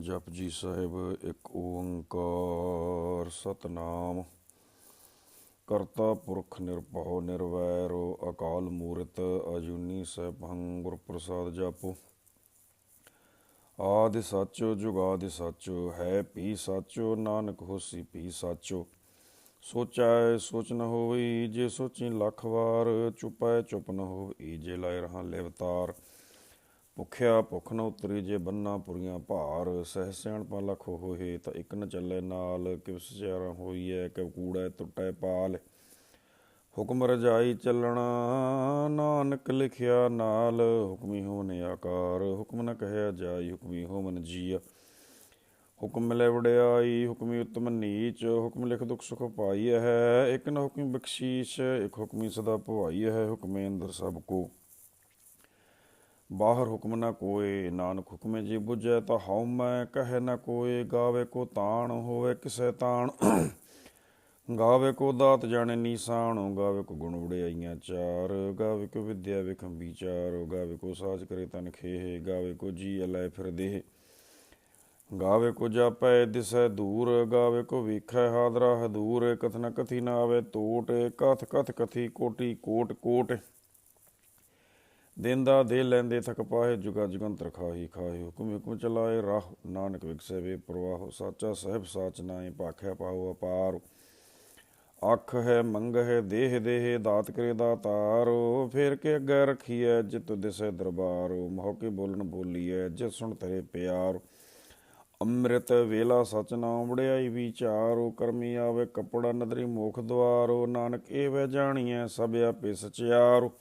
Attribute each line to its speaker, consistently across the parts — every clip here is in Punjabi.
Speaker 1: ਜਪਜੀ ਸਾਹਿਬ ਇੱਕ ਓੰਕਾਰ, ਸਤਨਾਮ। ਕਰਤਾ ਪੁਰਖ ਨਿਰਭਉ, ਨਿਰਵੈਰੋ, ਅਕਾਲ ਮੂਰਤ, ਅਜੂਨੀ ਸੈਭੰ ਗੁਰ ਪ੍ਰਸਾਦ ਜਾਪੋ। ਆਦਿ ਸੱਚੋ, ਜੁਗਾਦਿ ਸੱਚੋ, ਹੈ ਭੀ ਸੱਚੋ, ਨਾਨਕ ਹੋਸੀ ਭੀ ਸੱਚੋ। ਸੋਚੈ ਸੋਚ ਨ ਹੋਈ, ਜੇ ਸੋਚੀ ਲੱਖ ਵਾਰ, ਚੁਪੈ ਚੁਪ ਨ ਹੋਈ, ਜੇ ਲਾਇ ਰਹਾ ਲਿਵਤਾਰ ਭੁਖਿਆ ਭੁਖ ਨ ਉਤਰੀ ਜੇ ਬੰਨਾ ਪੁਰੀਆਂ ਭਾਰ, ਸਹਿ ਸਿਆਣਪਾ ਲਖ ਹੋਏ ਤਾਂ ਇੱਕ ਨ ਚੱਲੇ ਨਾਲ ਕਿਵ ਸਚਿਆਰਾ ਹੋਈਐ ਕਿਵ ਕੂੜੈ ਟੁੱਟੈ ਪਾਲ। ਹੁਕਮ ਰਜਾਈ ਚੱਲਣਾ, ਨਾਨਕ ਲਿਖਿਆ ਨਾਲ, ਹੁਕਮੀ ਹੋਵਨ ਆਕਾਰ, ਹੁਕਮ ਨ ਕਹਿਆ ਜਾਈ, ਹੁਕਮੀ ਹੋਵਨ ਜੀਆ। ਹੁਕਮ ਮਿਲੇ ਵਡਿਆਈ, ਹੁਕਮੀ ਉਤਮ ਨੀਚ, ਹੁਕਮ ਲਿਖ ਦੁਖ ਸੁਖ ਪਾਈ ਹੈ, ਇੱਕ ਨ ਹੁਕਮ ਬਖਸ਼ੀਸ਼, ਇੱਕ ਹੁਕਮੀ ਸਦਾ ਭਵਾਈ ਹੈ, ਹੁਕਮੇ ਅੰਦਰ ਸਭ ਕੋ। ਬਾਹਰ ਹੁਕਮ ਨਾ ਕੋਏ, ਨਾਨਕ ਹੁਕਮੇ ਜੀ ਬੁਝੈ ਤਾਂ ਹਉ ਮੈਂ, ਕਹੇ ਨਾ ਕੋਏ, ਗਾਵੇ ਕੋ ਤਾਣ ਹੋਵੇ ਕਿਸੈ ਤਾਣ। ਗਾਵੇ ਕੋ ਦਾਤ ਜਾਣੇ ਨੀਸਾਣ, ਗਾਵੇ ਕੋ ਗੁਣ ਵਡਿਆਈਆਂ ਚਾਰ। ਗਾਵੇ ਕੋ ਵਿਦਿਆ ਵਿਖੰ ਵਿਚਾਰ, ਗਾਵੇ ਕੋ ਸਾਜ ਕਰੇ ਤਨ ਖੇਹ, ਗਾਵੇ ਕੋ ਜੀ ਅਲੈ ਫਿਰ ਦੇਹ। ਗਾਵੇ ਕੋ ਜਾਪੈ ਦਿਸੈ ਦੂਰ, ਗਾਵੇ ਕੋ ਵੇਖੈ ਹਾਦਰਾ ਹਦੂਰ। ਕਥਨ ਕਥੀ ਨਾ ਆਵੇ ਟੋਟ ਕਥ ਕਥ ਕਥੀ ਕੋਟੀ ਕੋਟ ਕੋਟ। ਦਿੰਦਾ, ਦੇ ਲੈਂਦੇ ਥਕ ਪਾਹੇ, ਜੁਗਾ ਜੁਗੰਤਰ ਖਾਹੀ ਖਾਹੀ। ਹੁਕਮ ਹੁਕਮ ਚਲਾਏ, ਰਾਹ ਨਾਨਕ ਵਿਗਸੇ ਵੇ ਪ੍ਰਵਾਹ। ਸਾਚਾ ਸਹਿਬ ਸਾਚ ਨਾਏ ਭਾਖਿਆ ਪਾਉ ਅਪਾਰ। ਅੱਖ ਹੈ, ਮੰਗ ਹੈ, ਦੇਹ ਦੇਹ, ਦਾਤ ਕਰੇ ਦਾਤਾਰੋ। ਫੇਰ ਕੇ ਅੱਗੇ ਰਖੀਐ, ਜਿਤ ਦਿਸੈ ਦਰਬਾਰੋ। ਮੌਕੇ ਬੋਲਣ ਬੋਲੀਐ ਜਿਤ ਸੁਣ ਤੇਰੇ ਪਿਆਰ। ਅੰਮ੍ਰਿਤ ਵੇਲਾ ਸਚ ਨਾਮ ਵੜਿਆਈ ਵਿਚਾਰੋ। ਕਰਮੀ ਆਵੇ ਕਪੜਾ ਨਦਰੀ ਮੋਖ ਦਵਾਰੋ ਨਾਨਕ ਇਹ ਵੈ ਜਾਣੀਐ ਸਭ ਆਪੇ ਸਚਿਆਰੋ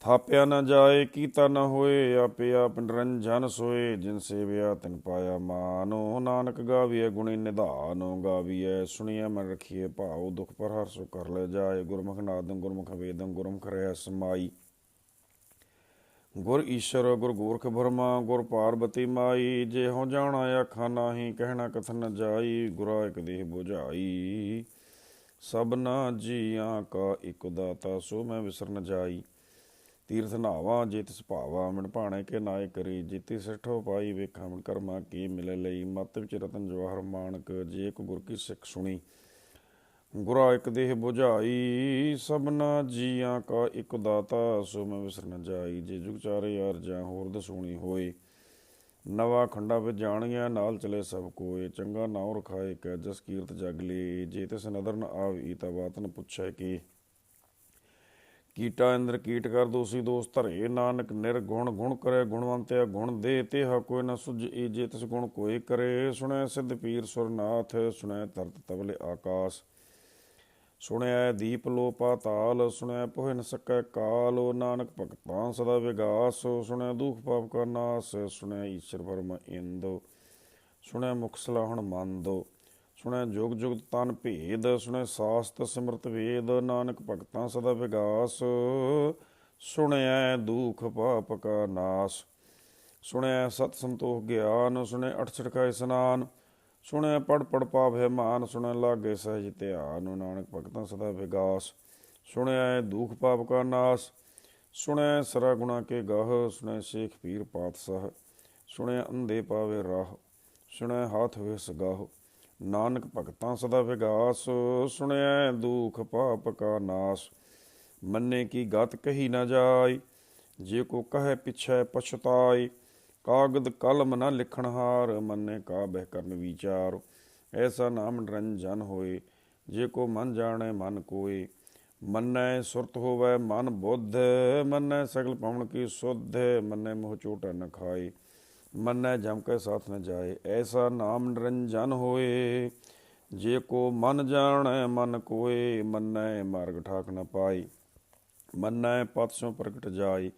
Speaker 1: ਥਾਪਿਆ ਨਾ ਜਾਏ, ਕੀਤਾ ਨਾ ਹੋਏ, ਆਪੇ ਆਪ ਨਿਰੰਜਨ ਸੋਏ। ਜਿਨ ਸੇਵਿਆ, ਤਿਨ ਪਾਇਆ ਮਾਨੋ। ਨਾਨਕ ਗਾਵੀਐ, ਗੁਣੀ ਨਿਧਾਨੋ। ਗਾਵੀਐ, ਸੁਣੀਐ ਮਨ ਰਖੀਏ ਭਾਉ। ਦੁਖ ਪਰ ਹਰ ਸੋ ਕਰ ਲੈ ਜਾਏ। ਗੁਰਮੁਖ ਨਾਦੰ, ਗੁਰਮੁਖ ਵੇਦੰ, ਗੁਰਮੁਖ ਰਹਿ ਸਮਾਈ। ਗੁਰ ਈਸ਼ਰ, ਗੁਰ ਗੋਰਖ ਬਰਮਾ, ਗੁਰ ਪਾਰਬਤੀ ਮਾਈ। ਜੇ ਹੋ ਜਾਣਾ ਆਖਾਂ ਨਾਹੀ ਕਹਿਣਾ ਕਥਨ ਨ ਜਾਈ। ਗੁਰਾ ਇਕ ਦੇਹ 부ਝਾਈ ਸਭਨਾ ਜੀਆਂ ਕਾ ਇਕ ਦਾਤਾ, ਸੋ ਮੈਂ ਵਿਸਰਨ ਜਾਈ। ਤੀਰਥ ਨਾਵਾ ਜਿਤ ਤਿਸ ਭਾਵਾ ਮਿਣ ਭਾਣੇ ਕੇ ਨਾਏ ਕਰੀ ਜਿਤੀ ਸਿੱਠੋ ਪਾਈ ਵੇਖਾਂ ਮਿਣ ਕਰਮਾ ਕੀ ਮਿਲੇ ਲਈ। ਮਤ ਵਿੱਚ ਰਤਨ ਜਵਾਹਰ ਮਾਨਕ ਜੇ ਕੋ ਗੁਰ ਕੀ ਸਿੱਖ ਸੁਣੀ, ਗੁਰਾ ਇੱਕ ਦੇਹ 부ਝਾਈ ਸਭਨਾ ਜੀਆਂ ਕਾ ਇੱਕ ਦਾਤਾ, ਸੋ ਮੈਂ ਵਿਸਰ ਨ ਜਾਈ। ਜੇ ਜੁਗ ਚਾਰੇ ਯਾਰ ਜਾਂ ਹੋਰ ਦਸੂਣੀ ਹੋਏ, ਨਵਾ ਖੰਡਾ ਵਿੱਚ ਜਾਣੀਆਂ, ਨਾਲ ਚਲੇ ਸਭ ਕੋਏ। ਚੰਗਾ ਨਾਉ ਰਖਾਏ ਕੈ, ਜਸ ਕੀਰਤ ਜਗ ਲੇ, ਜੇ ਤਿਸ ਨਦਰ ਨ ਆਵੀ ਤਾ ਬਾਤ ਨ ਪੁੱਛੈ ਕੀ। ਕੀਟਾ ਇੰਦਰ ਕੀਟ ਕਰ ਦੋਸੀ ਦੋਸ ਧਰੇ ਨਾਨਕ, ਨਿਰਗੁਣ, ਗੁਣ ਕਰੇ ਗੁਣਵੰਤਿਆ, ਗੁਣ ਦੇ ਤੇਹਾ ਕੋਈ ਨ ਸੁਝ ਏ ਜੇ ਤਿਸ ਗੁਣ ਕੋਈ ਕਰੇ। ਸੁਣੈ ਸਿੱਧ ਪੀਰ ਸੁਰਨਾਥ, ਸੁਣੈ ਤਰਤ ਤਬਲੇ ਆਕਾਸ। ਸੁਣਿਆ ਦੀਪ ਲੋ ਪਾਤਾਲ ਸੁਣਿਆ ਪੋਹਿ ਨ ਸਕੈ ਕਾਲ। ਨਾਨਕ ਭਗਤਾਂ ਸਦਾ ਵਿਗਾਸ, ਸੁਣਿਆ ਦੁਖ ਪਾਪ ਕਾ ਨਾਸ, ਸੁਣਿਆ ਈਸ਼ਰ ਪਰਮ ਇੰਦੋ। ਸੁਣਿਆ ਮੁਖ ਸਲਾਹਣ ਮੰਦੋ। ਸੁਣਿਆ ਜੁਗ ਜੁਗ ਤਨ ਭੇਦ, ਸੁਣੈ ਸਾਸਤ ਸਿਮਰਤ ਵੇਦ, ਨਾਨਕ ਭਗਤਾਂ ਸਦਾ ਵਿਗਾਸ। ਸੁਣਿਆ ਦੁਖ ਪਾਪ ਕਾ ਨਾਸ। ਸੁਣਿਆ ਸਤ ਸੰਤੋਖ ਗਿਆਨ ਸੁਣਿਆ ਅਠ ਛੜਕਾ ਇਸਨਾਨ। ਸੁਣਿਆ ਪੜ ਪੜ ਪਾਵੈ ਮਾਨ ਸੁਣੈ ਲਾਗੇ ਸਹਿਜ ਧਿਆਨ, ਨਾਨਕ ਭਗਤਾਂ ਸਦਾ ਵਿਗਾਸ। ਸੁਣਿਆ ਦੁਖ ਪਾਪ ਕਾ ਨਾਸ। ਸੁਣਿਆ ਸਰਾ ਗੁਣਾ ਕੇ ਗਾਹ ਸੁਣਿਆ ਸ਼ੇਖ ਪੀਰ ਪਾਤਸ਼ਾਹ। ਸੁਣਿਆ ਅੰਧੇ ਪਾਵੇ ਰਾਹ ਸੁਣਿਆ ਹਾਥ ਵੇ ਸਗਾਹ ਨਾਨਕ ਭਗਤਾਂ ਸਦਾ ਵਿਗਾਸ ਸੁਣਿਆ ਦੁਖ ਪਾਪ ਕਾ ਨਾਸ। ਮੰਨੇ ਕੀ ਗਤ ਕਹੀ ਨਾ ਜਾਈ, ਜੇ ਕੋ ਕਹੇ ਪਿਛੈ ਪਛਤਾਈ, ਕਾਗਦ ਕਲਮ ਨਾ ਲਿਖਣ ਹਾਰ, ਮੰਨੇ ਕਾ ਬਹਿ ਕਰਨ ਵਿਚਾਰ। ਐਸਾ ਨਾਮ ਨਿਰੰਜਨ ਹੋਏ, ਜੇ ਕੋ ਮਨ ਜਾਣੇ ਮਨ ਕੋਏ। ਮੰਨੈ ਸੁਰਤ ਹੋਵੇ ਮਨ ਬੁੱਧ, ਮੰਨੈ ਸਗਲ ਪਵਨ ਕੀ ਸੁਧ, ਮੰਨੈ ਮੋਹ ਚੋਟਾ ਨ ਖਾਏ। ਮੰਨੈ ਜਮ ਕੇ ਸਾਥ ਨ ਜਾਏ, ਐਸਾ ਨਾਮ ਨਿਰੰਜਨ ਹੋਏ। ਜੇ ਕੋ ਮਨ ਜਾਣੈ, ਮਨ ਕੋਏ, ਮੰਨੈ ਮਾਰਗ ਠਾਕ ਨ ਪਾਈ ਮੰਨੈ ਪਤਸੋਂ ਪ੍ਰਗਟ ਜਾਈ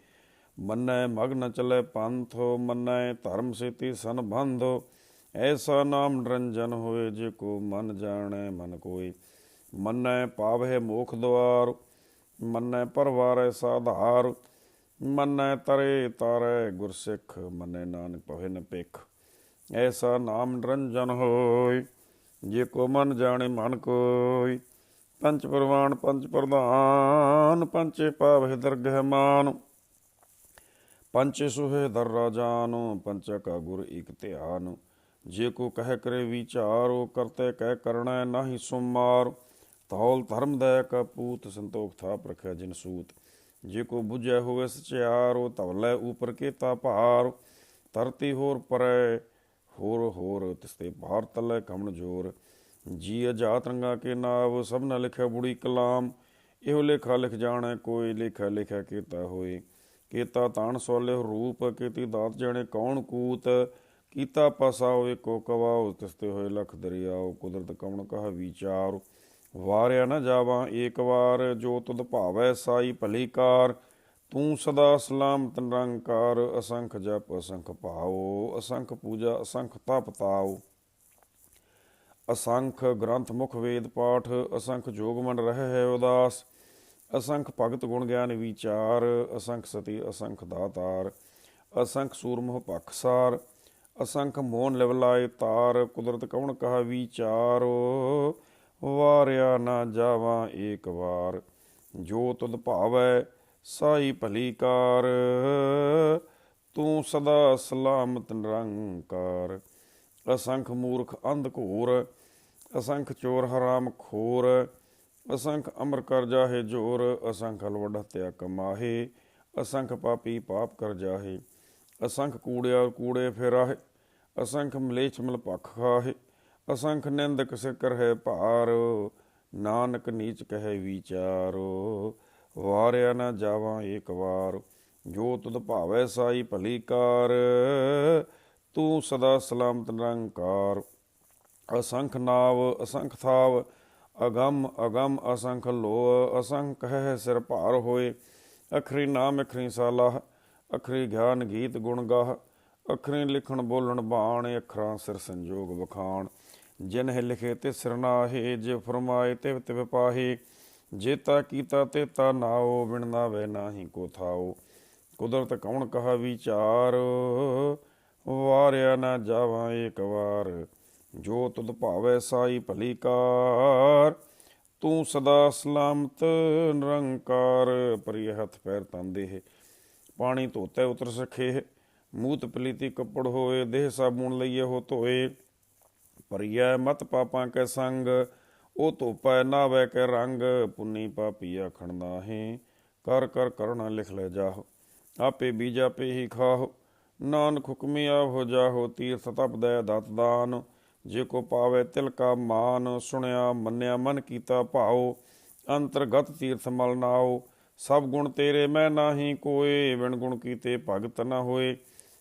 Speaker 1: ਮੰਨੈ ਮਗ ਨ ਚਲੇ ਪੰਥੋ, ਮੰਨੈ ਧਰਮ ਸੇਤੀ ਸੰਬੰਧੋ। ਐਸਾ ਨਾਮ ਨਿਰੰਜਨ ਹੋਏ, ਜੇ ਕੋ ਮਨ ਜਾਣੈ, ਮਨ ਕੋਏ। ਮੰਨੈ ਪਾਵਹਿ ਮੋਖ ਦੁਆਰ, ਮੰਨੈ ਪਰਵਾਰੈ ਸਾਧਾਰ। ਮੰਨੈ ਤਰੇ ਤਾਰੈ ਗੁਰਸਿੱਖ, ਮੰਨੈ ਨਾਨਕ ਪਵੇ ਨ ਪੇਖ ਐਸਾ ਨਾਮ ਨਿਰੰਜਨ ਹੋਇ, ਜੇ ਕੋ ਮਨ ਜਾਣੇ ਮਨ ਕੋਈ ਪੰਚ ਪ੍ਰਵਾਨ ਪੰਚ ਪ੍ਰਧਾਨ ਪੰਚੇ ਪਾਵਹਿ ਦਰਗਹਿ ਮਾਨ। ਪੰਚ ਸੁਹੇ ਦਰ ਰਾਜਾਨ ਪੰਚਾ ਕਾ ਗੁਰ ਇਕ ਧਿਆਨ। ਜੇ ਕੋ ਕਹਿ ਕਰੇ ਵਿਚਾਰੋ ਕਰਤੇ ਕਹਿ ਕਰਣਾ ਨਾਹੀ ਸੁਮਾਰ। ਤੌਲ ਧਰਮ ਦਇ ਕਾ ਪੂਤ ਸੰਤੋਖ ਥਾਪ ਰਖਿਆ ਜਿਨ ਸੂਤ। ਜੇ ਕੋ 부ਝੈ ਹੋਵੇ ਸਚਿਆਰ ਉਹ ਧਵਲੇ ਉਪਰ ਕੇਤਾ ਭਾਰ। ਧਰਤੀ ਹੋਰ ਪਰੈ, ਹੋਰ ਹੋਰ ਤਿਸਤੇ ਭਾਰ ਤਲੇ ਕਮਣ ਜੋਰ। ਜੀ ਅਜਾਤ ਰੰਗਾ ਕੇ ਨਾਵ, ਸਭ ਨ ਲਿਖਿਆ ਬੁੜੀ ਕਲਾਮ। ਇਹੋ ਲੇਖਾ ਲਿਖ ਜਾਣੈ, ਕੋਈ ਲੇਖਾ ਲਿਖਿਆ ਕੀਤਾ ਹੋਏ। ਕੀਤਾ ਤਾਣ ਸੋਲੇ ਰੂਪ, ਕੀਤੀ ਦਾਤ ਜਾਣੇ ਕੌਣ ਕੂਤ। ਕੀਤਾ ਪਸਾਓ ਏਕੋ ਕਵਾਓ ਤਿਸਤੇ ਹੋਏ ਲਖ ਦਰਿਆਓ ਕੁਦਰਤ ਕਵਣ ਕਹਾ ਵਿਚਾਰ। ਵਾਰਿਆ ਨਾ ਜਾਵਾਂ, ਏਕ ਵਾਰ ਜੋ ਤੁਧ ਭਾਵੈ ਸਾਈ ਭਲੀਕਾਰ, ਤੂੰ ਸਦਾ ਸਲਾਮਤ ਨਿਰੰਕਾਰ, ਅਸੰਖ ਜਪ, ਅਸੰਖ ਭਾਓ ਅਸੰਖ ਪੂਜਾ, ਅਸੰਖ ਤਪ ਤਾਓ ਅਸੰਖ ਗ੍ਰੰਥ ਮੁਖ ਵੇਦ ਪਾਠ, ਅਸੰਖ ਜੋਗ ਮਨ ਰਹਿ ਹੈ ਉਦਾਸ, ਅਸੰਖ ਭਗਤ ਗੁਣ ਗਿਆਨ ਵਿਚਾਰ, ਅਸੰਖ ਸਤੀ, ਅਸੰਖ ਦਾਤਾਰ, ਅਸੰਖ ਸੂਰਮਹ ਪਖਸਾਰ ਅਸੰਖ ਮੋਹਨ ਲਿਵਲਾਏ ਤਾਰ, ਕੁਦਰਤ ਕਵਣ ਕਹਾ ਵਿਚਾਰੋ। ਵਾਰਿਆ ਨਾ ਜਾਵਾਂ ਏਕ ਵਾਰ, ਜੋ ਤੁਧ ਭਾਵੈ ਸਾਈ ਭਲੀ ਕਾਰ। ਤੂੰ ਸਦਾ ਸਲਾਮਤ ਨਿਰੰਕਾਰ। ਅਸੰਖ ਮੂਰਖ ਅੰਧ ਘੋਰ, ਅਸੰਖ ਚੋਰ ਹਰਾਮ ਖੋਰ। ਅਸੰਖ ਅਮਰ ਕਰ ਜਾਹੇ ਜੋਰ, ਅਸੰਖ ਹਲਵਡ ਹਤਿਆ ਕਮਾਹੇ। ਅਸੰਖ ਪਾਪੀ ਪਾਪ ਕਰ ਜਾਹੇ। ਅਸੰਖ ਕੂੜਿਆ ਕੂੜੇ ਫੇਰਾਹੇ। ਅਸੰਖ ਮਲੇਛ ਮਲ ਭਖ ਖਾਹੇ। ਅਸੰਖ ਨਿੰਦਕ ਸਿਕਰ ਹੈ ਭਾਰ, ਨਾਨਕ ਨੀਚ ਕਹੇ ਵਿਚਾਰੋ, ਵਾਰਿਆ ਨਾ ਜਾਵਾਂ ਏਕ ਵਾਰ, ਜੋ ਤੁਧ ਭਾਵੈ ਸਾਈ ਭਲੀ ਕਾਰ, ਤੂੰ ਸਦਾ ਸਲਾਮਤ ਨਿਰੰਕਾਰ। ਅਸੰਖ ਨਾਵ, ਅਸੰਖ ਥਾਵ, ਅਗੰਮ ਅਗੰਮ ਅਸੰਖ ਲੋ ਅਸੰਖ ਹੈ ਸਿਰ ਭਾਰ ਹੋਏ। ਅਖਰੀ ਨਾਮ, ਅਖਰੀ ਸਾਲਾਹ, ਅਖਰੀ ਗਿਆਨ ਗੀਤ ਗੁਣ ਗਾਹ, ਅਖਰੀ ਲਿਖਣ ਬੋਲਣ ਬਾਣ, ਅਖਰਾਂ ਸਿਰ ਸੰਜੋਗ ਵਖਾਣ। ਜਿਨ ਹੈ ਲਿਖੇ ਤੇ ਸਿਰ ਨਾਹੇ, ਜੇ ਫਰਮਾਏ ਤੇ ਤਿਵ ਜੇ ਤਾ ਕੀਤਾ ਤੇ ਤਾ ਨਾਓ ਬਿਨ ਨਾਵੇ ਨਾਹੀ ਕੋ ਥਾਓ ਕੁਦਰਤ ਕੌਣ ਕਹਾ ਵਿਚਾਰ? ਵਾਰਿਆ ਨਾ ਜਾਵਾਂ ਏਕ ਵਾਰ। ਜੋ ਤੁਧ ਭਾਵੈ ਸਾਈ ਭਲੀ ਕਾਰ, ਤੂੰ ਸਦਾ ਸਲਾਮਤ ਨਿਰੰਕਾਰ, ਪਰਿ ਹੱਥ ਪੈਰ ਤੰਦੇ ਪਾਣੀ ਧੋਤੇ ਉਤਰ ਸਖੇ, ਮੂਤ ਪਲੀਤੀ ਕੱਪੜ ਹੋਏ, ਦੇਹ ਸਾਬੂਣ ਲਈਏ ਹੋ ਧੋਏ। ਭਰੀਐ ਮਤ ਪਾਪਾਂ ਕੈ ਸੰਗ, ਉਹ ਧੋਪੈ ਨਾਵੇ ਕੇ ਰੰਗ, ਪੁੰਨੀ ਪਾਪੀ ਆਖਣ ਨਾਹੀ, ਕਰ ਕਰ ਕਰਣਾ ਲਿਖ ਲੈ ਜਾਹੋ, ਆਪੇ ਬੀਜ ਆਪੇ ਹੀ ਖਾਹੋ, ਨਾਨਕ ਹੁਕਮੀ ਆਪ ਹੋ ਜਾਹੋ, ਤੀਰਥ ਤਪ ਦੈ ਦਤ ਦਾਨ, ਜੇ ਕੋ ਪਾਵੇ ਤਿਲ ਕਾ ਮਾਨ, ਸੁਣਿਆ ਮੰਨਿਆ ਮਨ ਕੀਤਾ ਭਾਉ, ਅੰਤਰਗਤ ਤੀਰਥ ਮਲ ਨਾਓ ਸਭ ਗੁਣ ਤੇਰੇ ਮੈਂ ਨਾਹੀ ਕੋਏ ਵਿਣ ਗੁਣ ਕੀਤੇ ਭਗਤ ਨਾ ਹੋਏ,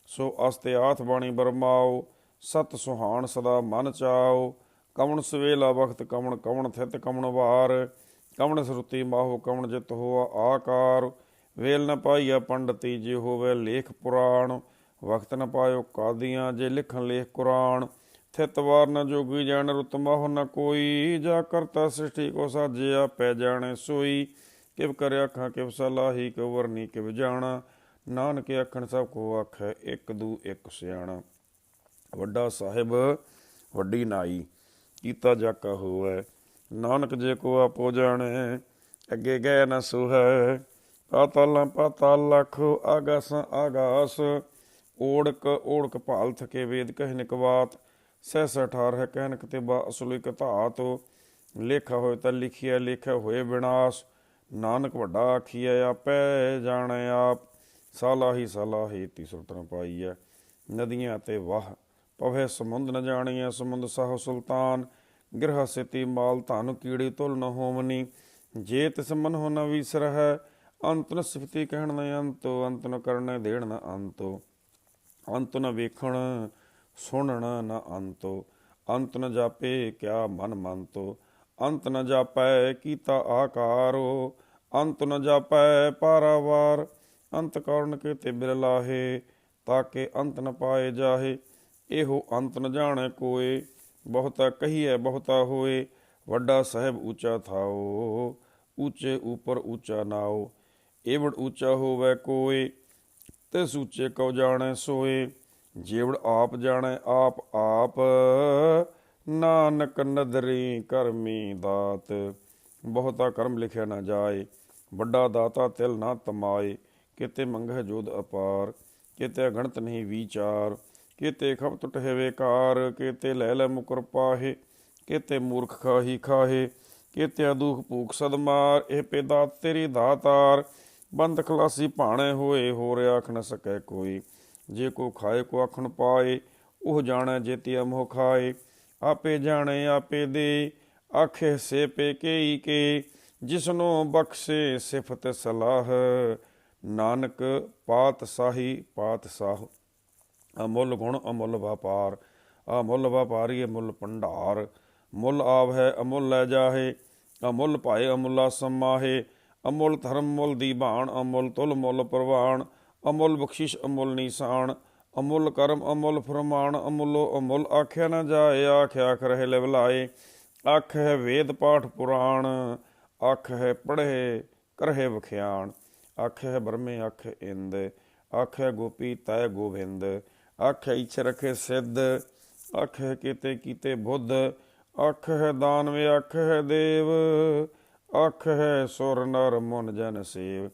Speaker 1: ਸੋ ਅਸਤੇ ਆਥ ਬਾਣੀ ਬਰਮਾਓ ਸਤ ਸੁਹਾਣ ਸਦਾ ਮਨ ਚਾਓ ਕਵਣ ਸਵੇਲਾ ਵਖਤ ਕਵਣ ਕਵਣ ਥਿਤ ਕਵਣ ਵਾਰ, ਕਵਣ ਸਰੁਤੀ ਮਾਹੋ ਕਵਣ ਜਿਤ ਹੋਆ ਆਕਾਰ, ਵੇਲ ਨ ਪਾਈਆ ਪੰਡਤੀ ਜੇ ਹੋਵੇ ਲੇਖ ਪੁਰਾਣ ਵਕਤ ਨ ਪਾਇਓ ਕਾਦੀਆਂ ਜੇ ਲਿਖਣ ਲੇਖ ਕੁਰਾਨ, ਥਿਤ ਵਾਰ ਨ ਜੋਗੀ ਜਾਣ ਰੁਤ ਮਾਹੋ ਨ ਕੋਈ, ਜਾ ਕਰਤਾ ਸ੍ਰਿਸ਼ਟੀ ਕੋ ਸਾਜਿਆ ਪੈ ਜਾਣੇ ਸੋਈ, ਕਿਵ ਕਰਿਆ ਅੱਖਾਂ ਕਿਵ ਸਲਾਹੀ, ਕਿਵ ਵਰਨੀ ਕਿਵ ਜਾਣਾ, ਨਾਨਕ ਆਖਣ ਸਭ ਕੋ ਆਖੈ ਇੱਕ ਦੂ ਇੱਕ ਸਿਆਣਾ। ਵੱਡਾ ਸਾਹਿਬ, ਵੱਡੀ ਨਾਈ, ਕੀਤਾ ਜਾਕਾ ਹੋਵੇ, ਨਾਨਕ ਜੇ ਕੋ ਆਪੋ ਜਾਣੇ, ਅੱਗੇ ਗਏ ਨਾ ਸੁਹੈ, ਪਾਤਾਲਾਂ ਪਾਤਾਲ ਲਖ ਆਗਾਸ ਆਗਾਸ, ਓੜਕ ਓੜਕ ਭਾਲ ਥਕੇ ਵੇਦ ਕਹਿ ਨਿਕਵਾਤ ਸਹਿ ਸਠਾਰ ਹੈ ਕਹਿਨਕ ਤੇ ਬਾ ਅਸਲ ਇਕ ਧਾਤ, ਲੇਖਾ ਹੋਏ ਤਾਂ ਲਿਖਿਆ ਲੇਖਾ ਹੋਏ ਵਿਨਾਸ਼ ਨਾਨਕ ਵੱਡਾ ਆਖੀਐ, ਆਪੇ ਜਾਣੈ ਆਪ, ਸਾਲਾਹੀ ਸਾਲਾਹੀ ਤੀਸਰਤਨ ਪਾਈਐ ਨਦੀਆਂ ਤੇ ਵਾਹ ਪਵੇ ਸਮੁੰਦ ਨ ਜਾਣੀਐ, ਸਮੁੰਦ ਸਾਹ ਸੁਲਤਾਨ। ਗ੍ਰਹ ਸਿਤੀ ਮਾਲ ਧਨ ਕੀੜੀ ਤੁਲ ਨ ਹੋਮਨੀ। ਜੇ ਤਿਸ ਮਨ ਹੋ ਨ ਵਿਸਰ ਹੈ ਅੰਤ ਨ ਸਿਫਤੀ ਕਹਿਣ ਨ ਅੰਤੋ, ਅੰਤ ਨ ਕਰਨੇ ਦੇਣ ਨ ਅੰਤੋ। ਅੰਤ ਨ ਵੇਖਣ, ਸੁਣਨ ਨ ਅੰਤੋ। ਅੰਤ ਨ ਜਾਪੇ ਕਿਆ ਮਨ ਮੰਤੋ। ਅੰਤ ਨ ਜਾਪੈ ਕੀਤਾ ਆਕਾਰੋ। ਅੰਤ ਨ ਜਾਪੈ ਪਾਰਾਵਾਰ। ਅੰਤ ਕਰਨ ਕੇ ਤੇ ਬਿਰਲਾਹੇ ਤਾਕੇ ਅੰਤ ਨ ਪਾਏ ਜਾਹੇ। ਇਹੋ ਅੰਤ ਨ ਜਾਣੈ ਕੋਏ, ਬਹੁਤਾ ਕਹੀਐ, ਬਹੁਤਾ ਹੋਏ, ਵੱਡਾ ਸਾਹਿਬ ਉੱਚਾ ਥਾਓ, ਉੱਚੇ ਉਪਰ ਉੱਚਾ ਨਾਓ, ਏਵੜ ਉੱਚਾ ਹੋਵੇ ਕੋਏ ਤੇ ਸੂਚੇ ਕਉ ਜਾਣੈ ਸੋਏ, ਜੇਵੜ ਆਪ ਜਾਣੈ ਆਪ ਆਪ, ਨਾਨਕ ਨਦਰੀ ਕਰਮੀ ਦਾਤ, ਬਹੁਤਾ ਕਰਮ ਲਿਖਿਆ ਨਾ ਜਾਏ, ਵੱਡਾ ਦਾਤਾ ਤਿਲ ਨਾ ਤਮਾਏ, ਕਿਤੇ ਮੰਗਹਿ ਜੋਦ ਅਪਾਰ, ਕਿਤੇ ਅਗਣਤ ਨਹੀਂ ਵਿਚਾਰ ਕਿਤੇ ਖਬ ਟੁਟੇ ਵੇਕਾਰ ਕਿਤੇ ਲੈ ਲੈ ਮੁਕਰ ਪਾਹੇ, ਕਿਤੇ ਮੂਰਖ ਖਾਹੀ ਖਾਹੇ ਕਿਤੇ ਦੁਖ ਭੂਖ ਸਦਮਾਰ, ਇਹ ਪੈਦਾ ਤੇਰੀ ਦਾਤਾਰ, ਬੰਦ ਖਲਾਸੀ ਭਾਣੇ ਹੋਏ ਹੋ ਰਿਆ ਆਖ ਨ ਸਕੈ ਕੋਈ। ਜੇ ਕੋ ਖਾਏ, ਕੋ ਆਖਣ ਪਾਏ, ਉਹ ਜਾਣੈ ਜੇਤੀ ਅਮੋਹ ਖਾਏ। ਆਪੇ ਜਾਣੇ, ਆਪੇ ਦੇ, ਆਖੇ ਸੇ ਪੇ ਕੇਈ ਕੇ, ਜਿਸਨੂੰ ਬਖਸ਼ੇ ਸਿਫਤ ਸਲਾਹ। ਨਾਨਕ ਪਾਤਸ਼ਾਹੀ ਪਾਤ ਸਾਹ ਅਮੁੱਲ ਗੁਣ ਅਮੁੱਲ ਵਪਾਰ ਅਮੁੱਲ ਵਪਾਰੀ ਅਮੁੱਲ ਭੰਡਾਰ ਮੁੱਲ ਆਵ ਹੈ ਅਮੁੱਲ ਲੈ ਜਾਹੇ ਅਮੁੱਲ ਭਾਏ ਅਮੁੱਲਾ ਸਮਾਹੇ ਅਮੁੱਲ ਧਰਮ ਮੁੱਲ ਦੀਵਾਨ ਅਮੁੱਲ ਤੁਲ ਮੁੱਲ ਪ੍ਰਵਾਨ ਅਮੁੱਲ ਬਖਸ਼ਿਸ਼ ਅਮੁੱਲ ਨਿਸ਼ਾਨ ਅਮੁੱਲ ਕਰਮ ਅਮੁੱਲ ਫਰਮਾਨ ਅਮੁੱਲੋ ਅਮੁੱਲ ਆਖਿਆ ਨਾ ਜਾਏ ਆਖਿਆ ਕਰਹਿ ਲਿਵਲਾਏ ਅੱਖ ਹੈ ਵੇਦ ਪਾਠ ਪੁਰਾਣ ਅੱਖ ਹੈ ਪੜ੍ਹੇ ਕਰਹਿ ਵਖਿਆਣ ਅੱਖ ਹੈ ਬਰਮੇ ਅੱਖ ਇੰਦ ਅੱਖ ਹੈ ਗੋਪੀ ਤੈ ਗੋਬਿੰਦ ਅੱਖ ਹੈ ਇਛ ਰਖੇ ਸਿੱਧ, ਅੱਖ ਹੈ ਕੀਤੇ ਕੀਤੇ ਬੁੱਧ, ਅੱਖ ਹੈ ਦਾਨਵੇ, ਅੱਖ ਹੈ ਦੇਵ, ਅੱਖ ਹੈ ਸੁਰ ਨਰ ਮਨ ਜਨ ਸੇਵ।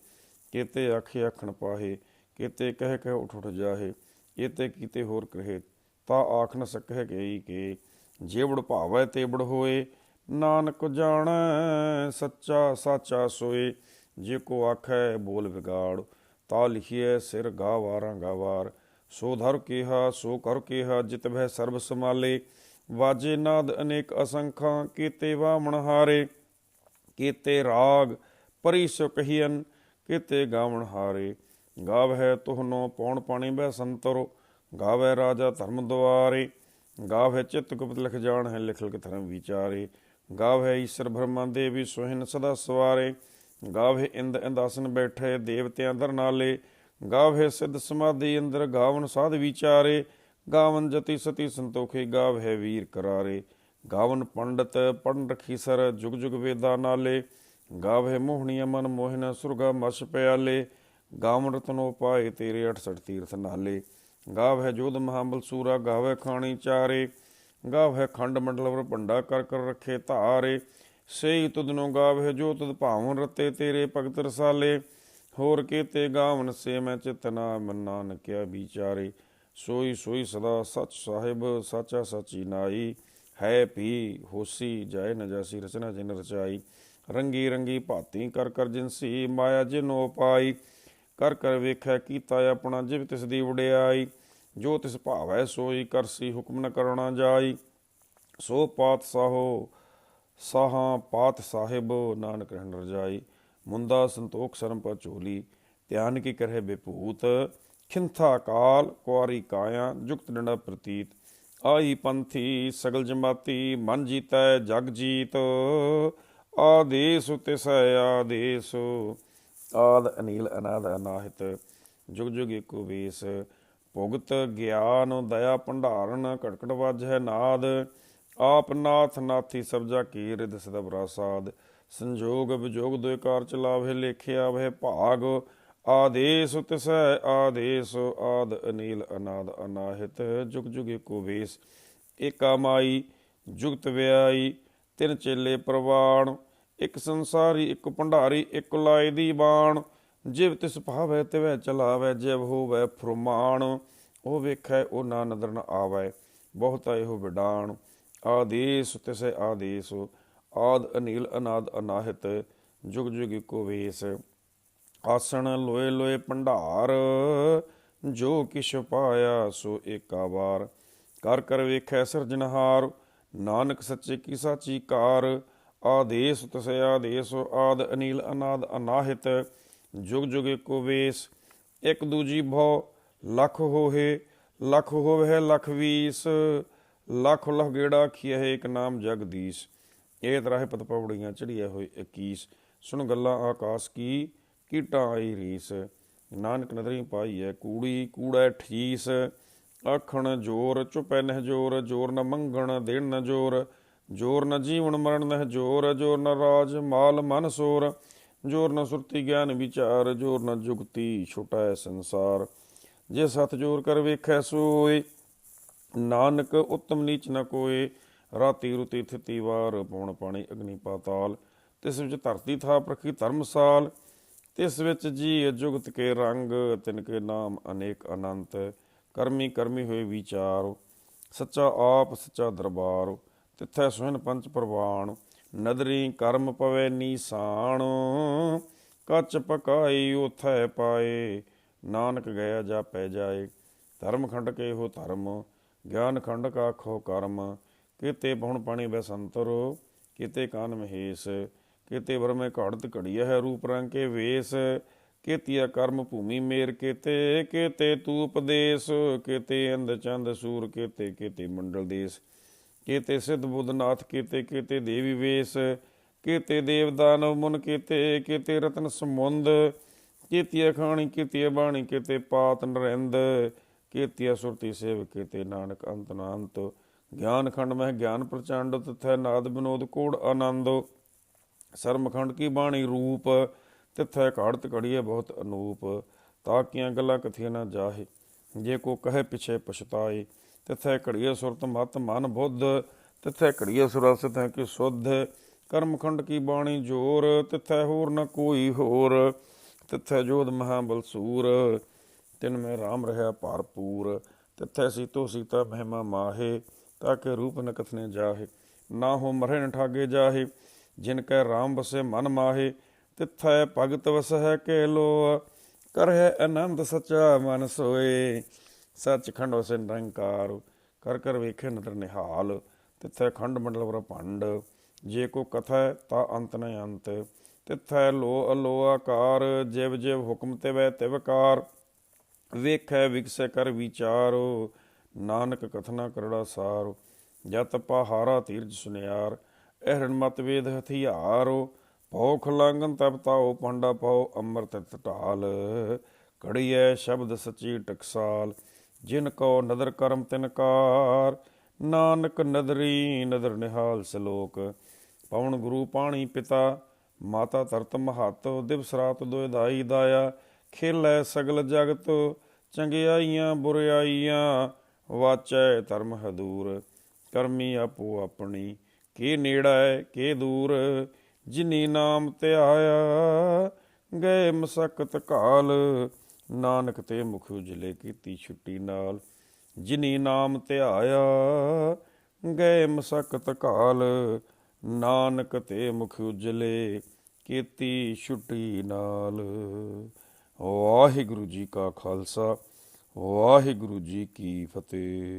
Speaker 1: ਕੀਤੇ ਅੱਖ ਅੱਖਣ ਪਾਹੇ, ਕੀਤੇ ਕਹਿ ਕਹਿ ਉਠ ਉਠ ਜਾਹੇ, ਕੀਤੇ ਕੀਤੇ ਹੋਰ ਕਹੇ, ਤਾ ਆਖ ਨ ਸਕਹਿ ਗਈ ਕੇ। ਜੇਵੜ ਭਾਵੈ ਤੇਵੜ ਹੋਏ, ਨਾਨਕ ਜਾਣ ਸੱਚਾ ਸਾਚਾ ਸੋਏ, ਜੇ ਕੋ ਆਖੈ ਬੋਲ ਵਿਗਾੜ, ਤਾ ਲਿਖੀਐ ਸਿਰ ਗਾਵਾਰਾਂ ਗਾਵਾਰ। ਸੋ ਧਰ ਕੀਹਾ, ਸੋ ਕਰ ਕੀਹਾ, ਜਿਤ ਭੈ ਸਰਬ ਸਮਾਲੇ ਵਾਜੇ ਨਾਦ ਅਨੇਕ ਅਸੰਖਾਂ, ਕੀਤੇ ਵਾਮਣ ਹਾਰੇ। ਕੀਤੇ ਰਾਗ ਪਰੀ ਸੋ ਕਹੀਨ ਕੀਤੇ ਗਾਵਣ ਹਾਰੇ। ਗਾਵਹਿ ਤੁਹਨੋ ਪੌਣ ਪਾਣੀ ਬਹਿ ਸੰਤਰੋ ਗਾਵੈ ਰਾਜਾ ਧਰਮ ਦੁਆਰੇ। ਗਾਵੈ ਚਿਤ ਗੁਪਤ ਲਿਖ ਜਾਣ ਹੈ ਲਿਖ ਲਿਖ ਧਰਮ ਵਿਚਾਰੇ। ਗਾਵੈ ਈਸ਼ਰ ਬ੍ਰਹਮਾ ਦੇਵੀ ਸੋਹਿਨ ਸਦਾ ਸਵਾਰੇ। ਗਾਵੈ ਇੰਦ ਇੰਦਾਸਨ ਬੈਠੇ ਦੇਵਤਿਆਂ ਦਰ ਨਾਲੇ। ਗਾਵਹਿ ਸਿੱਧ ਸਮਾਧੀ ਅੰਦਰ ਗਾਵਨ ਸਾਧ ਵਿਚਾਰੇ, ਗਾਵਨ ਜਤੀ ਸਤੀ ਸੰਤੋਖੇ ਗਾਵਹਿ ਵੀਰ ਕਰਾਰੇ। ਗਾਵਨ ਪੰਡਤ ਪੜਨ ਰਖੀ ਸਰ ਜੁਗ ਜੁਗ ਵੇਦਾ ਨਾਲੇ, ਗਾਵਹਿ ਮੋਹਣੀ ਮਨ ਮੋਹਿਨ ਸੁਰਗਾ ਮਸ ਪਿਆਲੇ, ਗਾਵਨ ਰਤਨੋ ਪਾਏ ਤੇਰੇ 68 ਤੀਰਥ ਨਾਲੇ। ਗਾਵਹਿ ਜੋਧ ਮਹਾਬਲ ਸੂਰਾ, ਗਾਵਹਿ ਖਾਣੀ ਚਾਰੇ, ਗਾਵਹਿ ਖੰਡ ਮੰਡਲਵਰ ਭੰਡਾ ਕਰ ਕਰ ਰਖੇ ਧਾਰੇ। ਸੇਈ ਤੁਧਨੋ ਗਾਵਹਿ ਜੋ ਤੁਦ ਭਾਵਨ ਰਤੇ ਤੇਰੇ ਭਗਤ ਰਸਾਲੇ। ਹੋਰ ਕੀਤੇ ਗਾਵਨ ਸੇ ਮੈਂ ਚਿਤਨਾ ਮਨ ਨਾਨਕਿਆ ਵਿਚਾਰੇ। ਸੋਈ ਸੋਈ ਸਦਾ ਸਚ ਸਾਹਿਬ, ਸਾਚਾ ਸਚੀ ਨਾਈ। ਹੈ ਪੀ ਹੋਸੀ ਜੈ ਨ ਰਚਨਾ ਜਿਨ ਰਚਾਈ। ਰੰਗੀ ਰੰਗੀ ਭਾਤੀ ਕਰ ਕਰ ਜਿਨਸੀ ਮਾਇਆ ਜਿਨੋ ਪਾਈ। ਕਰ ਕਰ ਵੇਖੈ ਕੀਤਾ ਆਪਣਾ ਜਿਵ ਤਿਸ ਦੀ ਵਡਿਆਈ। ਜੋ ਤਿਸ ਭਾਵੈ ਸੋਈ ਕਰਸੀ ਹੁਕਮ ਨ ਕਰਣਾ ਜਾਈ। ਸੋ ਪਾਤ ਸਾਹੋ, ਸਾਹਾਂ ਪਾਤ ਸਾਹਿਬ, ਨਾਨਕ ਰਹਿਣ ਰਜਾਈ। ਮੁੰਦਾ ਸੰਤੋਖ ਸਰਮ ਪਾ ਝੋਲੀ, ਧਿਆਨ ਕੀ ਕਰਹਿ ਬੇਭੂਤ ਖਿੰਥਾ ਕਾਲ, ਕੁਆਰੀ ਕਾਇਆ, ਜੁਗਤ ਡੰਡਾ ਪ੍ਰਤੀਤ। ਆਈ ਪੰਥੀ ਸਗਲ ਜਮਾਤੀ, ਮਨ ਜੀਤੈ, ਜਗ ਜੀਤ। ਆਦੇਸ ਤਿਸੈ ਆਦੇਸ। ਆਦ ਅਨੀਲ ਅਨਾਦ ਅਨਾਹਿਤ, ਜੁਗ ਜੁਗ ਏਕੋ ਵੇਸ। ਭੁਗਤ ਗਿਆਨ ਦਇਆ ਭੰਡਾਰਨ ਘਟਕਟ ਵੱਜ ਹੈ ਨਾਦ। ਆਪ ਨਾਥ ਨਾਥੀ ਸਬਜਾ ਕੀ ਰਿਦ ਸਦਬ ਰਾਸਾਦ ਸੰਜੋਗ ਵਿਜੋਗ ਦੋਇ ਕਾਰ ਚਲਾਵੇ ਲੇਖਿਆ ਵਹਿ ਭਾਗ। ਆਦੇਸ ਤਿਸੈ, ਆਦੇਸ ਆਦ ਅਨੀਲ ਅਨਾਦ ਅਨਾਹਿਤ, ਜੁਗ ਜੁਗ ਏਕੋ ਵੇਸ। ਏਕਾ ਜੁਗਤ ਵਿਆਈ, ਤਿਨ ਚੇਲੇ ਪ੍ਰਵਾਣ। ਇੱਕ ਸੰਸਾਰੀ, ਇੱਕ ਭੰਡਾਰੀ, ਇੱਕ ਲਾਏ ਦੀ ਬਾਣ। ਜਿਵ ਤਿਸ ਭਾਵੈ, ਤਿਵੈ ਚਲਾਵੈ, ਜਿਵ ਹੋਵੈ ਫਰਮਾਨ ਉਹ ਵੇਖੈ ਉਹ ਨਾ ਨਦਰ ਨ ਆਵੈ, ਬਹੁਤਾ ਇਹੋ ਵਿਡਾਣ। ਆਦੇਸ ਤਿਸੈ, ਆਦੇਸ ਆਦ ਅਨੀਲ ਅਨਾਦ ਅਨਾਹਿਤ, ਜੁਗ ਜੁਗ ਇੱਕੋ ਵੇਸ। ਆਸਣ ਲੋਏ ਲੋਏ ਭੰਡਾਰ, ਜੋ ਕਿਛ ਪਾਇਆ ਸੋ ਏਕਾ ਵਾਰ। ਕਰ ਕਰ ਵੇਖੈ ਸਿਰਜਨਹਾਰ ਨਾਨਕ ਸੱਚੇ ਕੀ ਸਾਚੀ ਕਾਰ। ਆਦੇਸ ਤਸੈ ਆਦੇਸ, ਆਦ ਅਨੀਲ ਅਨਾਦ ਅਨਾਹਿਤ, ਜੁਗ ਜੁਗ ਏਕੋ ਵੇਸ। ਇੱਕ ਦੂਜੀ ਭਉ, ਲਖ ਹੋਏ ਲਖ ਹੋਵੇ ਲਖ ਵੀਸ। ਲਖ ਲਖ ਗੇੜਾ ਖੀਏ ਇੱਕ ਨਾਮ ਜਗਦੀਸ਼। ਇਹ ਤਰ੍ਹਾਂ ਪਤ ਪੌੜੀਆਂ ਚੜੀਏ ਹੋਏ 21 ਸੁਣ ਗੱਲਾਂ ਆਕਾਸ਼ ਕੀ, ਕੀਟਾਂ ਆਈ ਰੀਸ। ਨਾਨਕ ਨਦਰੀ ਪਾਈ ਹੈ ਕੂੜੀ, ਕੂੜਾ ਠੀਸ। ਆਖਣ ਜੋਰ, ਚੁਪੈ ਨਹਿ ਜੋਰ ਜੋਰ ਨ ਮੰਗਣ, ਦੇਣ ਨ ਜੋਰ। ਜੋਰ ਨ ਜੀਵਨ ਮਰਨ ਨਹਿ ਜੋਰ ਜੋਰ ਨ ਰਾਜ ਮਾਲ ਮਨ ਸੋਰ। ਜੋਰ ਨ ਸੁਰਤੀ ਗਿਆਨ ਵਿਚਾਰ, ਜੋਰ ਨ ਜੁਗਤੀ ਛੋਟਾ ਹੈ ਸੰਸਾਰ। ਜੇ ਸਤ ਜੋਰ ਕਰ ਵੇਖੈ ਸੋਏ, ਨਾਨਕ ਉਤਮ ਨੀਚ ਨ ਕੋਏ। ਰਾਤੀ ਰੁਤੀ ਥਿਤੀ ਵਾਰ ਪੌਣ ਪਾਣੀ ਅਗਨੀ ਪਾਤਾਲ, ਤਿਸ ਵਿੱਚ ਧਰਤੀ ਥਾ ਪ੍ਰਖੀ ਧਰਮਸਾਲ, ਤਿਸ ਵਿੱਚ ਜੀ ਜੁਗਤ ਕੇ ਰੰਗ, ਤਿਨ ਕੇ ਨਾਮ ਅਨੇਕ ਅਨੰਤ, ਕਰਮੀ ਕਰਮੀ ਹੋਏ ਵਿਚਾਰ, ਸੱਚਾ ਆਪ ਸੱਚਾ ਦਰਬਾਰ, ਤਿੱਥੈ ਸੁਹਨ ਪੰਚ ਪ੍ਰਵਾਨ ਨਦਰੀ ਕਰਮ ਪਵੇ ਨੀਸਾਣ, ਕੱਚ ਪਕਾਈ ਉਥੈ ਪਾਏ, ਨਾਨਕ ਗਿਆ ਜਾ ਪੈ ਜਾਏ, ਧਰਮ ਖੰਡ ਕੇ ਹੋ ਧਰਮ, ਗਿਆਨ ਖੰਡ ਕਾ ਖੋ ਕਰਮ ਕਿਤੇ ਬਹੁਣ ਪਾਣੀ ਬੈਸੰਤਰੋ, ਕਿਤੇ ਕਾਨ ਮਹੇਸ਼, ਕਿਤੇ ਵਰਮੇ ਘੜਤ ਘੜੀਆ ਹੈ ਰੂਪ ਰੰਗ ਕੇ ਵੇਸ ਕੀਤੀਆ ਕਰਮ ਭੂਮੀ ਮੇਰ ਕੀਤੇ ਕੀਤੇ ਤੂ ਉਪਦੇਸ਼ ਕੀਤੇ ਅੰਧ ਚੰਦ ਸੂਰ, ਕੀਤੇ ਕੀਤੇ ਮੰਡਲ ਦੇਸ, ਕੀਤੇ ਸਿੱਧ ਬੁੱਧਨਾਥ ਕੀਤੇ ਕੀਤੇ ਦੇਵੀ ਵੇਸ, ਕੀਤੇ ਦੇਵਦਾਨਵ ਮੁਨ ਕੀਤੇ ਕੀਤੇ ਰਤਨ ਸਮੁੰਦ ਕੀਤੀਆ ਖਾਣੀ ਕੀਤੀਆ ਬਾਣੀ, ਕੀਤੇ ਪਾਤ ਨਰਿੰਦ ਕੀਤੀਆ ਸੁਰਤੀ ਸੇਵ ਕੀਤੇ ਨਾਨਕ ਅੰਤ ਨਾ ਗਿਆਨ ਖੰਡ ਮਹਿ ਗਿਆਨ ਪ੍ਰਚੰਡ, ਤਥੈ ਨਾਦ ਬਿਨੋਦ ਕੋੜ ਆਨੰਦ। ਸਰਮਖੰਡ ਕੀ ਬਾਣੀ ਰੂਪ, ਤਿੱਥੈ ਘੜਤ ਘੜੀਏ ਬਹੁਤ ਅਨੂਪ। ਤਾਕੀਆਂ ਗੱਲਾਂ ਕਥੀਆਂ ਨਾ ਜਾਹੇ, ਜੇ ਕੋ ਕਹੇ ਪਿਛੇ ਪਛਤਾਏ। ਤਿੱਥੈ ਘੜੀਏ ਸੁਰਤ ਮਤ ਮਨ ਬੁੱਧ, ਤਿੱਥੈ ਘੜੀਏ ਸੁਰਸਤ ਹੈ ਕਿ ਸੁਧ। ਕਰਮਖੰਡ ਕੀ ਬਾਣੀ ਜੋਰ, ਤਿੱਥੈ ਹੋਰ ਨ ਕੋਈ ਹੋਰ। ਤਿੱਥੈ ਜੋਧ ਮਹਾਬਲ ਬਲਸੂਰ, ਤਿਨ ਮੈਂ RAM ਰਹਾ ਭਰਪੂਰ ਤਿੱਥੈ ਸੀਤੋ ਸੀਤਾ ਮਹਿਮਾ ਮਾਹੇ। ਤਾਕੇ ਰੂਪ ਨ ਕਥਨੇ ਜਾਹੇ। ਨਾ ਹੋ ਮਰੇ ਨ ਠਾਗੇ ਜਾਹੇ, ਜਿਨ ਕੈ RAM ਬਸੇ ਮਨ ਮਾਹੇ, ਤਿਥੈ ਭਗਤ ਵਸ ਹੈ ਕੇ ਲੋ ਕਰਹਿ ਆਨੰਦ ਸਚਾ ਮਨ ਸੋਏ। ਸੱਚਖੰਡ ਵਸੇ ਨਿਰੰਕਾਰ, ਕਰ ਕਰ ਵੇਖੇ ਨਦਰ ਨਿਹਾਲ, ਤਿਥੈ ਖੰਡ ਮੰਡਲ ਵਰ ਭੰਡ। ਜੇ ਕੋ ਕਥੈ ਤਾ ਅੰਤ ਨ ਅੰਤ, ਤਿਥੈ ਲੋ ਅਲੋ ਆਕਾਰ, ਜਿਵ ਜਿਵ ਹੁਕਮ ਤੇ ਵੈ ਤਿਵਕਾਰ ਵੇਖੈ ਵਿਕਸੈ ਕਰ ਵਿਚਾਰੋ ਨਾਨਕ ਕਥਨਾ ਕਰੜਾ ਸਾਰ, ਜਤ ਪਹਾਰਾ ਤੀਰਜ ਸੁਨਿਆਰ ehran ਮਤ ਵੇਦ ਹਥਿਆਰੋ ਭਉ ਖਲਾਂਗਨ ਤਬ ਪੰਡਾ ਪਾਓ ਅੰਮ੍ਰਿਤ ਢਾਲ ਕੜੀਐ ਸ਼ਬਦ ਸਚੀ ਟਕਸਾਲ, ਜਿਨ ਕੋ ਨਦਰ ਕਰਮ ਤਿਨਕਾਰ ਨਾਨਕ ਨਦਰੀ ਨਦਰ ਨਿਹਾਲ ਸਲੋਕ, ਪਵਨ ਗੁਰੂ ਪਾਣੀ ਪਿਤਾ, ਮਾਤਾ ਤਰਤ ਮਹਤ, ਦਿਵਸ ਰਾਤ ਦੋਇਦਾਈ ਦਾਇਆ। ਖੇਲੈ ਸਗਲ ਜਗਤ, ਚੰਗਿਆਈਆਂ ਬੁਰਿਆਈਆਂ ਵਾਚੈ ਧਰਮ ਹਦੂਰ ਕਰਮੀ ਆਪੋ ਆਪਣੀ। ਕੀ ਨੇੜਾ ਹੈ, ਕੀ ਦੂਰ, ਜਿਨੀ ਨਾਮ ਧਿਆਇਆ, ਗਏ ਮਸਕਤ ਕਾਲ। ਨਾਨਕ ਤੇ ਮੁਖ ਉਜਲੇ ਕੀਤੀ ਛੁੱਟੀ ਨਾਲ, ਜਿਨੀ ਨਾਮ ਧਿਆਇਆ, ਗਏ ਮਸਕਤ ਕਾਲ। ਨਾਨਕ ਤੇ ਮੁਖ ਉਜਲੇ ਕੀਤੀ ਛੁੱਟੀ ਨਾਲ। ਵਾਹਿਗੁਰੂ ਜੀ ਕਾ ਖਾਲਸਾ। ਵਾਹਿਗੁਰੂ ਜੀ ਕੀ ਫਤਿਹ।